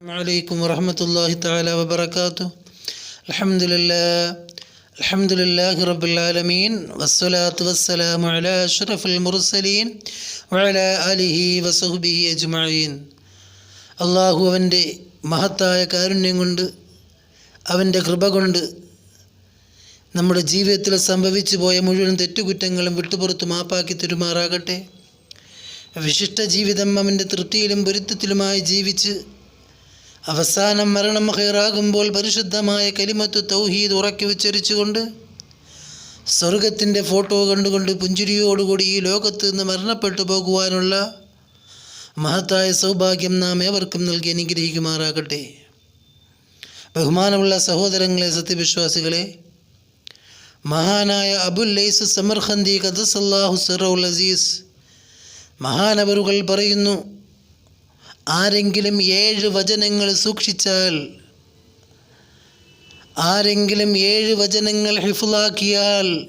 عليكم ورحمة الله تعالى وبركاته الحمد لله الحمد لله رب العالمين والصلاة والسلام على أشرف المرسلين وعلى آله وصحبه أجمعين അള്ളാഹു അവൻ്റെ മഹത്തായ കാരുണ്യം കൊണ്ട് അവൻ്റെ കൃപ കൊണ്ട് നമ്മുടെ ജീവിതത്തിൽ സംഭവിച്ചു പോയ മുഴുവൻ തെറ്റുകുറ്റങ്ങളും വിട്ടുപുറത്ത് മാപ്പാക്കി തരുമാറാകട്ടെ വിശിഷ്ട ജീവിതം അവൻ്റെ തൃപ്തിയിലും പൊരുത്തത്തിലുമായി ജീവിച്ച് അവസാനം മരണം ഹൈറാകുമ്പോൾ പരിശുദ്ധമായ കലിമത്ത് തൗഹീദ് ഉറക്കി ഉച്ചരിച്ചുകൊണ്ട് സ്വർഗത്തിന്റെ ഫോട്ടോ കണ്ടുകൊണ്ട് പുഞ്ചിരിയോടുകൂടി ഈ ലോകത്ത് നിന്ന് മരണപ്പെട്ടു പോകുവാനുള്ള മഹത്തായ സൗഭാഗ്യം നാം ഏവർക്കും നൽകി അനുഗ്രഹിക്കുമാറാകട്ടെ. ബഹുമാനമുള്ള സഹോദരങ്ങളെ സത്യവിശ്വാസികളെ മഹാനായ അബുൽ ലൈസ് സമർഹന്തി കദസല്ലാഹു സിറൗൽ അസീസ് മഹാനവറുകൾ പറയുന്നു ആരെങ്കിലും ഏഴ് വചനങ്ങൾ സൂക്ഷിച്ചാൽ ആരെങ്കിലും ഏഴ് വചനങ്ങൾ ഹിഫുലാക്കിയാൽ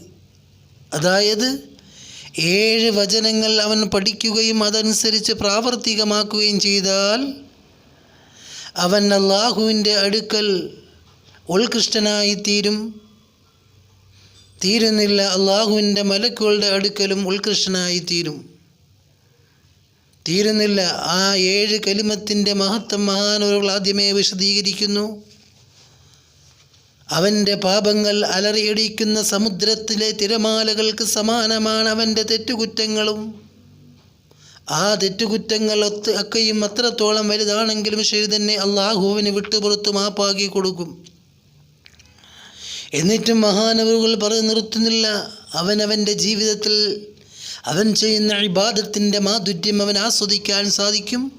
അതായത് ഏഴ് വചനങ്ങൾ അവൻ പഠിക്കുകയും അതനുസരിച്ച് പ്രാവർത്തികമാക്കുകയും ചെയ്താൽ അവൻ അള്ളാഹുവിന്റെ അടുക്കൽ ഉൾകൃഷ്ടനായി തീരും തീരുന്നില്ല അള്ളാഹുവിന്റെ മലക്കുകളുടെ അടുക്കലും ഉത്കൃഷ്ടനായി തീരും തീരുന്നില്ല. ആ ഏഴ് കലിമത്തിന്റെ മഹത്വം മഹാനവരുകൾ ആദ്യമേ വിശദീകരിക്കുന്നു. അവന്റെ പാപങ്ങൾ അലറിയടിക്കുന്ന സമുദ്രത്തിലെ തിരമാലകൾക്ക് സമാനമാണ് അവന്റെ തെറ്റുകുറ്റങ്ങളും. ആ തെറ്റുകുറ്റങ്ങൾ ഒത്ത് ഒക്കെയും അത്രത്തോളം വലുതാണെങ്കിലും ശരി തന്നെ അള്ളാഹുവിന് വിട്ടുപുറത്ത് മാപ്പാക്കി കൊടുക്കും. എന്നിട്ടും മഹാനവറുകൾ പറഞ്ഞു നിർത്തുന്നില്ല. അവനവന്റെ ജീവിതത്തിൽ അവൻ ചെയ്യുന്ന ഇബാദത്തിന്റെ മാധുര്യം അവൻ ആസ്വദിക്കാൻ സാധിക്കും.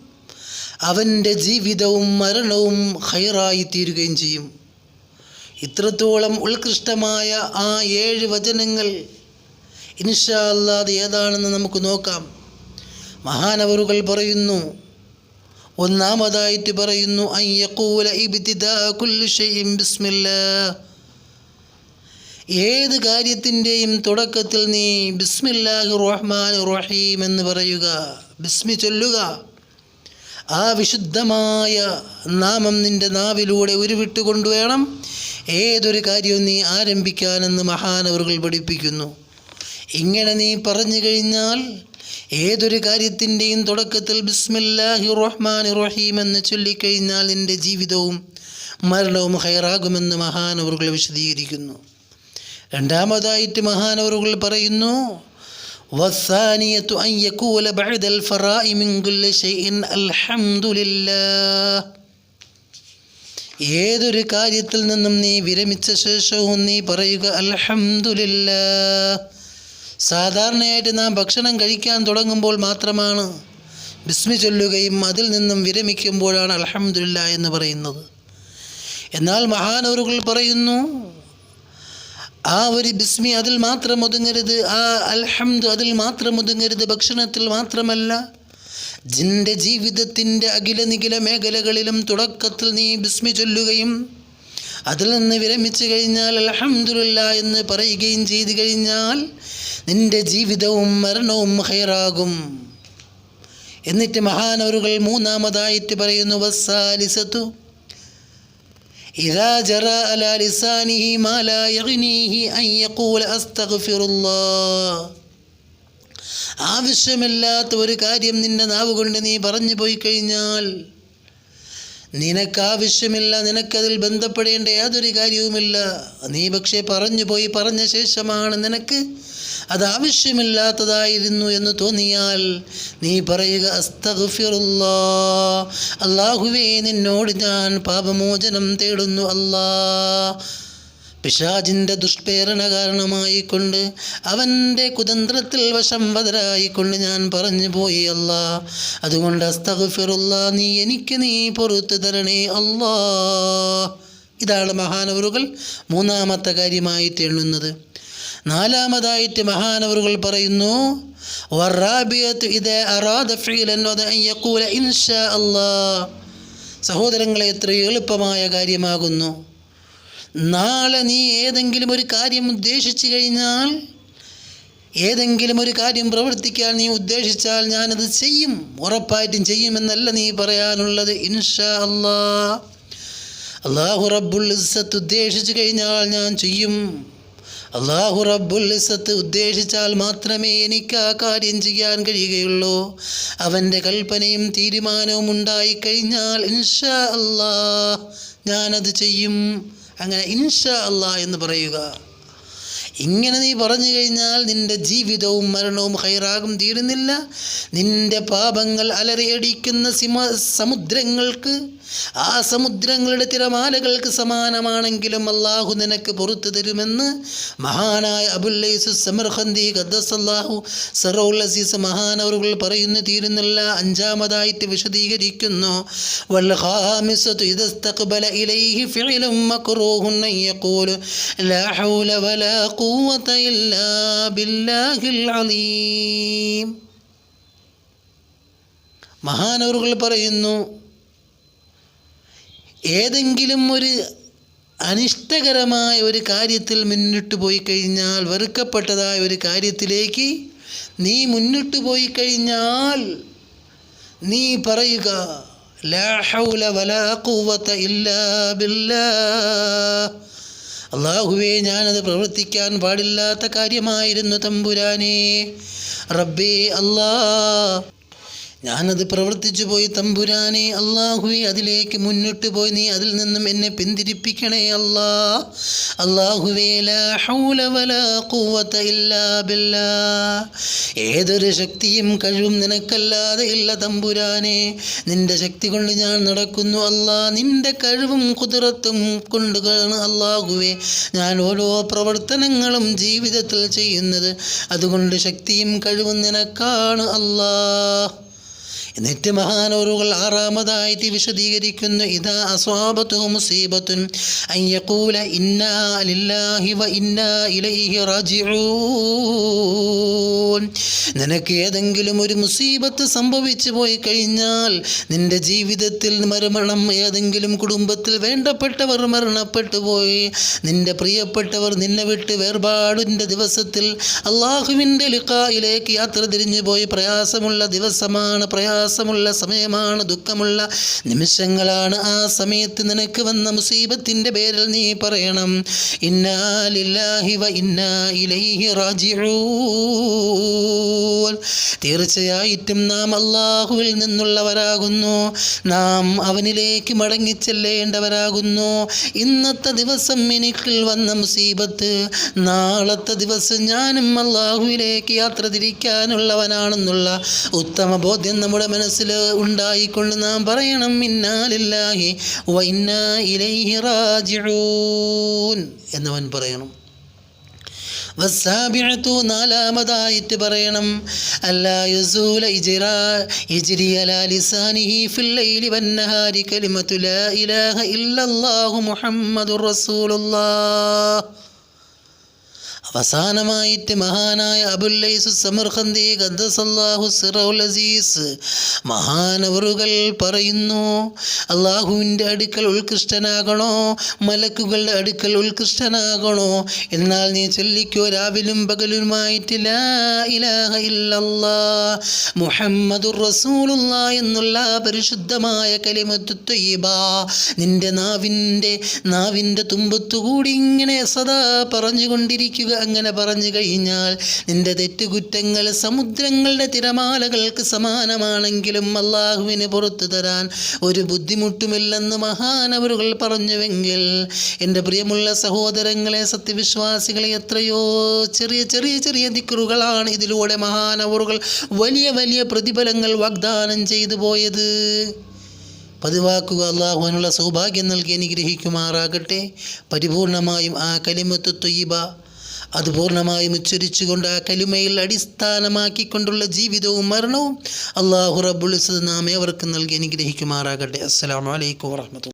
അവന്റെ ജീവിതവും മരണവും ഹൈറായി തീരുകയും ചെയ്യും. ഇത്രത്തോളം ഉത്കൃഷ്ടമായ ആ ഏഴ് വചനങ്ങൾ ഇൻഷാ അല്ലാതെ ഏതാണെന്ന് നമുക്ക് നോക്കാം. മഹാനവറുകൾ പറയുന്നു ഒന്നാമതായിട്ട് പറയുന്നു അയ്യക്കൂല ഇബിതിദാ കുല്ലു ഷൈഇൻ ബിസ്മില്ലാഹ്. ഏത് കാര്യത്തിന്റെയും തുടക്കത്തിൽ നീ ബിസ്മില്ലാഹി റഹ്മാൻ റഹീം എന്ന് പറയുക. ബിസ്മി ചൊല്ലുക. ആ വിശുദ്ധമായ നാമം നിന്റെ നാവിലൂടെ ഉരുവിട്ടുകൊണ്ട് വേണം ഏതൊരു കാര്യവും നീ ആരംഭിക്കാനെന്ന് മഹാനവറുകൾ പഠിപ്പിക്കുന്നു. ഇങ്ങനെ നീ പറഞ്ഞു കഴിഞ്ഞാൽ ഏതൊരു കാര്യത്തിന്റെയും തുടക്കത്തിൽ ബിസ്മില്ലാഹി റഹ്മാൻ റഹീം എന്ന് ചൊല്ലിക്കഴിഞ്ഞാൽ നിന്റെ ജീവിതവും മരണവും ഹൈറാകുമെന്ന് മഹാനവറുകൾ വിശദീകരിക്കുന്നു. രണ്ടാമതായിട്ട് മഹാനവറുകൾ പറയുന്നു ഏതൊരു കാര്യത്തിൽ നിന്നും നീ വിരമിച്ച ശേഷവും നീ പറയുക അൽഹംദുലില്ലാഹ്. സാധാരണയായിട്ട് നാം ഭക്ഷണം കഴിക്കാൻ തുടങ്ങുമ്പോൾ മാത്രമാണ് ബിസ്മി ചൊല്ലുകയും അതിൽ നിന്നും വിരമിക്കുമ്പോഴാണ് അൽഹംദുലില്ല എന്ന് പറയുന്നത്. എന്നാൽ മഹാനവറുകൾ പറയുന്നു ആ ഒരു ബിസ്മി അതിൽ മാത്രം ഒതുങ്ങരുത് ആ അൽഹംദ് അതിൽ മാത്രം ഒതുങ്ങരുത് ഭക്ഷണത്തിൽ മാത്രമല്ല. ജിന്റെ ജീവിതത്തിന്റെ അഖില നിഖില മേഖലകളിലും തുടക്കത്തിൽ നീ ബിസ്മി ചൊല്ലുകയും അതിൽ നിന്ന് വിരമിച്ചു കഴിഞ്ഞാൽ അൽഹംദുലില്ല എന്ന് പറയുകയും ചെയ്തു കഴിഞ്ഞാൽ നിന്റെ ജീവിതവും മരണവും ഹൈറാകും എന്നിട്ട് മഹാനവറുകൾ മൂന്നാമതായിട്ട് പറയുന്നു വസ്സാലിസത്തു إذا جرى على لسانه ما لا يغنيه أن يقول أستغفر الله ആവശ്യമില്ലാത്ത ഒരു കാര്യം നിന്റെ നാവ് കൊണ്ട് നീ പറഞ്ഞു പോയി കഴിഞ്ഞാൽ നിനക്കാവശ്യമില്ല നിനക്കതിൽ ബന്ധപ്പെടേണ്ട യാതൊരു കാര്യവുമില്ല നീ പക്ഷേ പറഞ്ഞു പോയി പറഞ്ഞ ശേഷമാണ് നിനക്ക് അത് ആവശ്യമില്ലാത്തതായിരുന്നു എന്ന് തോന്നിയാൽ നീ പറയുക അള്ളാഹുവേ നിന്നോട് ഞാൻ പാപമോചനം തേടുന്നു അല്ലാ. പിശാജിന്റെ ദുഷ്പ്രേരണ കാരണമായിക്കൊണ്ട് അവന്റെ കുതന്ത്രത്തിൽ വശം വധരായിക്കൊണ്ട് ഞാൻ പറഞ്ഞു പോയി അല്ല. അതുകൊണ്ട് അസ്തഗ്ഫിറുല്ല നീ എനിക്ക് നീ പുറത്തു തരണേ അല്ലാ. ഇതാണ് മഹാനവറുകൾ മൂന്നാമത്തെ കാര്യമായി എണ്ണുന്നത്. നാലാമതായിട്ട് മഹാനവറുകൾ പറയുന്നു സഹോദരങ്ങളെ എത്ര എളുപ്പമായ കാര്യമാകുന്നു. നാളെ നീ ഏതെങ്കിലും ഒരു കാര്യം ഉദ്ദേശിച്ചു കഴിഞ്ഞാൽ ഏതെങ്കിലും ഒരു കാര്യം പ്രവർത്തിക്കാൻ നീ ഉദ്ദേശിച്ചാൽ ഞാനത് ചെയ്യും ഉറപ്പായിട്ടും ചെയ്യുമെന്നല്ല നീ പറയാനുള്ളത് ഇൻഷാ അല്ലാ അള്ളാഹു റബ്ബുൽ ഇസ്സത്ത് ഉദ്ദേശിച്ചു കഴിഞ്ഞാൽ ഞാൻ ചെയ്യും. അള്ളാഹു റബ്ബുൽ ഇസത്ത് ഉദ്ദേശിച്ചാൽ മാത്രമേ എനിക്ക് ആ കാര്യം ചെയ്യാൻ കഴിയുകയുള്ളൂ. അവന്റെ കൽപ്പനയും തീരുമാനവും ഉണ്ടായിക്കഴിഞ്ഞാൽ ഇൻഷാ അല്ലാ ഞാനത് ചെയ്യും. അങ്ങനെ ഇൻഷാ അല്ലാ എന്ന് പറയുക. ഇങ്ങനെ നീ പറഞ്ഞു കഴിഞ്ഞാൽ നിന്റെ ജീവിതവും മരണവും ഹൈറാകും തീരുന്നില്ല. നിന്റെ പാപങ്ങൾ അലറിയടിക്കുന്ന സിമ സമുദ്രങ്ങൾക്ക് ആ സമുദ്രങ്ങളുടെ തിരമാലകൾക്ക് സമാനമാണെങ്കിലും അള്ളാഹു നിനക്ക് പുറത്തു തരുമെന്ന് മഹാനായ അബുല്ലൈസുസമർഹന്തി ഖദ്ദസല്ലാഹു സറൗൽ അസീസ് മഹാനവറുകൾ പറയുന്നു തീരുന്നില്ല അഞ്ചാമതായിട്ട് വിശദീകരിക്കുന്നു. മഹാനവറുകൾ ഖാമിസതു ഇദസ്തഖ്ബല ഇലൈഹി ഫിഅലുൻ മക്റൂഹുൻ അൻ യഖൂലു ലാ ഹൗല വലാ ഖുവത ഇല്ലാ ബില്ലാഹിൽ അലീം മഹാനവറുകൾ പറയുന്നു ഏതെങ്കിലും ഒരു അനിഷ്ടകരമായ ഒരു കാര്യത്തിൽ മുന്നിട്ട് പോയി കഴിഞ്ഞാൽ വെറുക്കപ്പെട്ടതായ ഒരു കാര്യത്തിലേക്ക് നീ മുന്നിട്ട് പോയി കഴിഞ്ഞാൽ നീ പറയുക അള്ളാഹുവേ ഞാനത് പ്രവർത്തിക്കാൻ പാടില്ലാത്ത കാര്യമായിരുന്നു തമ്പുരാനെ. റബ്ബേ അല്ലാ ഞാനത് പ്രവർത്തിച്ചു പോയി തമ്പുരാനെ അള്ളാഹുവെ അതിലേക്ക് മുന്നിട്ട് പോയി. നീ അതിൽ നിന്നും എന്നെ പിന്തിരിപ്പിക്കണേ അല്ലാ. അള്ളാഹുവേ ഏതൊരു ശക്തിയും കഴിവും നിനക്കല്ലാതെ ഇല്ല തമ്പുരാനെ. നിന്റെ ശക്തി കൊണ്ട് ഞാൻ നടക്കുന്നു അല്ലാ. നിന്റെ കഴിവും കുതിരത്തും കൊണ്ടുകാണ് അള്ളാഹുവെ. ഞാൻ ഓരോ പ്രവർത്തനങ്ങളും ജീവിതത്തിൽ ചെയ്യുന്നത്. അതുകൊണ്ട് ശക്തിയും കഴിവും നിനക്കാണ് അല്ലാ. എന്നിട്ട് മഹാനോറുകൾ ആറാമതായിട്ട് വിശദീകരിക്കുന്നു. ഇതാ അസ്വാബത്തു മുസീബത്തുൻ അയ്യക്കൂല ഇന്നാ ലില്ലാഹി വ ഇന്നാ ഇലൈഹി റാജിഊൻ. നിനക്ക് ഏതെങ്കിലും ഒരു മുസീബത്ത് സംഭവിച്ചു പോയി കഴിഞ്ഞാൽ നിന്റെ ജീവിതത്തിൽ മരമണം ഏതെങ്കിലും കുടുംബത്തിൽ വേണ്ടപ്പെട്ടവർ മരണപ്പെട്ടു പോയി. നിന്റെ പ്രിയപ്പെട്ടവർ നിന്നെ വിട്ട് വേർപാടിന്റെ ദിവസത്തിൽ അള്ളാഹുവിന്റെ ലിഖായിലേക്ക് യാത്ര തിരിഞ്ഞു പോയി. പ്രയാസമുള്ള ദിവസമാണ് പ്രയാസമുള്ള സമയമാണ് ദുഃഖമുള്ള നിമിഷങ്ങളാണ്. ആ സമയത്ത് നിനക്ക് വന്ന മുസീബത്തിന്റെ പേരിൽ നീ പറയണം ഇന്നാലില്ലാഹി വ ഇന്നാ ഇലൈഹി റാജിഊൻ. തീർച്ചയായിട്ടും നാം അള്ളാഹുവിൽ നിന്നുള്ളവരാകുന്നു. നാം അവനിലേക്ക് മടങ്ങിച്ചെല്ലേണ്ടവരാകുന്നു. ഇന്നത്തെ ദിവസം എനിക്കിൽ വന്ന മുസീബത്ത് നാളത്തെ ദിവസം ഞാനും അള്ളാഹുവിലേക്ക് യാത്ര തിരിക്കാനുള്ളവനാണെന്നുള്ള ഉത്തമ ബോധ്യം നമ്മുടെ മനസ്സിൽ ഉണ്ടായിക്കൊണ്ട് നാം പറയണം ഇന്നാലില്ലാഹി വ ഇലൈഹി റാജിഊൻ എന്നവൻ പറയണം. വസ്സാബിഅത്തു നാലാമതായിട്ട് പറയണം. അല്ലാ യസൂല ഇജ്റ ഇജ്രി അലാ ലിസാനിഹി ഫിൽ ലൈലി വന്നഹാരി കലിമത്തു ലാ ഇലാഹ ഇല്ലല്ലാഹു മുഹമ്മദുർ റസൂലുള്ളാഹ്. അവസാനമായിട്ട് മഹാനായ അബുല്ലൈസ് സമർഹന്തി ഖദ്ദസല്ലാഹു സിറൗൽ അസീസ് മഹാനവറുകൾ പറയുന്നു അള്ളാഹുവിന്റെ അടുക്കൽ ഉത്കൃഷ്ടനാകണോ? മലക്കുകളുടെ അടുക്കൽ ഉത്കൃഷ്ടനാകണോ? എന്നാൽ നീ ചൊല്ലിക്കോ രാവിലും പകലുമായിട്ട് ഇലാഹ ഇല്ലല്ലാ മുഹമ്മദുർ റസൂലുള്ള എന്നുള്ള പരിശുദ്ധമായ കലിമത്തു തൊയ്യബ നിന്റെ നാവിന്റെ നാവിന്റെ തുമ്പത്തുകൂടി ഇങ്ങനെ സദാ പറഞ്ഞുകൊണ്ടിരിക്കുക അങ്ങനെ പറഞ്ഞു കഴിഞ്ഞാൽ നിന്റെ തെറ്റുകുറ്റങ്ങൾ സമുദ്രങ്ങളുടെ തിരമാലകൾക്ക് സമാനമാണെങ്കിലും അള്ളാഹുവിന് പുറത്തു തരാൻ ഒരു ബുദ്ധിമുട്ടുമില്ലെന്ന് മഹാനവരുകൾ പറഞ്ഞുവെങ്കിൽ എന്റെ പ്രിയമുള്ള സഹോദരങ്ങളെ സത്യവിശ്വാസികളെ എത്രയോ ചെറിയ ചെറിയ ചെറിയ ദിക്കറുകളാണ് ഇതിലൂടെ മഹാനവറുകൾ വലിയ വലിയ പ്രതിഫലങ്ങൾ വാഗ്ദാനം ചെയ്തു പോയത്. പതിവാക്കുക അള്ളാഹുവിനുള്ള സൗഭാഗ്യം നൽകി അനുഗ്രഹിക്കുമാറാകട്ടെ. പരിപൂർണമായും ആ കലിമത്ത് തൊയ്യബ അത് പൂർണമായും ഉച്ചരിച്ചുകൊണ്ട് ആ കലിമയിൽ അടിസ്ഥാനമാക്കിക്കൊണ്ടുള്ള ജീവിതവും മരണവും അള്ളാഹു റബ്ബുൽ നാം അവർക്ക് നൽകി അനുഗ്രഹിക്കുമാറാകട്ടെ. അസ്സലാമു അലൈക്കും വറഹ്മത്തുള്ളാഹി